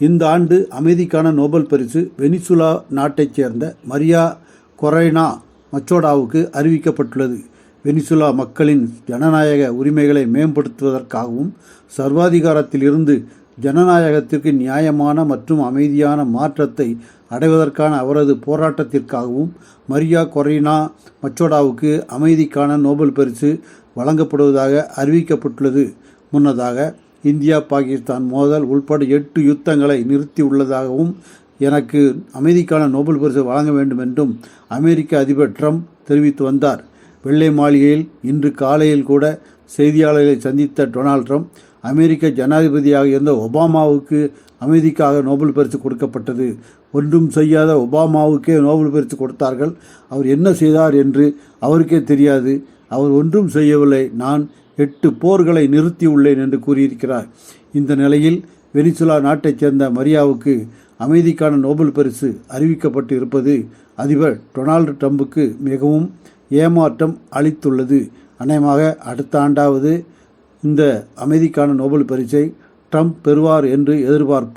இந்த ஆண்டு அமைதிக்கான நோபல் பரிசு வெனிசுலா நாட்டைச் சேர்ந்த மரியா கொரைனா மச்சோடாவுக்கு அறிவிக்கப்பட்டுள்ளது. வெனிசுலா மக்களின் ஜனநாயக உரிமைகளை மேம்படுத்துவதற்காகவும் சர்வாதிகாரத்திலிருந்து ஜனநாயகத்திற்கு நியாயமான மற்றும் அமைதியான மாற்றத்தை அடைவதற்கான அவரது போராட்டத்திற்காகவும் மரியா கொரைனா மச்சோடாவுக்கு அமைதிக்கான நோபல் பரிசு வழங்கப்படுவதாக அறிவிக்கப்பட்டுள்ளது. முன்னதாக இந்தியா பாகிஸ்தான் மோதல் உள்பட எட்டு யுத்தங்களை நிறுத்தியுள்ளதாகவும் எனக்கு அமைதிக்கான நோபல் பரிசு வழங்க வேண்டும் என்றும் அமெரிக்க அதிபர் ட்ரம்ப் தெரிவித்து வந்தார். வெள்ளை மாளிகையில் இன்று காலையில் கூட செய்தியாளர்களை சந்தித்த டொனால்ட் ட்ரம்ப் அமெரிக்க ஜனாதிபதியாக இருந்த ஒபாமாவுக்கு அமைதிக்காக நோபல் பரிசு கொடுக்கப்பட்டது. ஒன்றும் செய்யாத ஒபாமாவுக்கே நோபல் பரிசு கொடுத்தார்கள். அவர் என்ன செய்தார் என்று அவருக்கே தெரியாது. அவர் ஒன்றும் செய்யவில்லை. நான் எட்டு போர்களை நிறுத்தியுள்ளேன் என்று கூறியிருக்கிறார். இந்த நிலையில் வெனிசுலா நாட்டைச் சேர்ந்த மரியாவுக்கு அமைதிக்கான நோபல் பரிசு அறிவிக்கப்பட்டு இருப்பது அதிபர் டொனால்டு ட்ரம்புக்கு மிகவும் ஏமாற்றம் அளித்துள்ளது. அநேகமாக அடுத்த ஆண்டாவது இந்த அமைதிக்கான நோபல் பரிசை ட்ரம்ப் பெறுவார் என்று எதிர்பார்ப்போம்.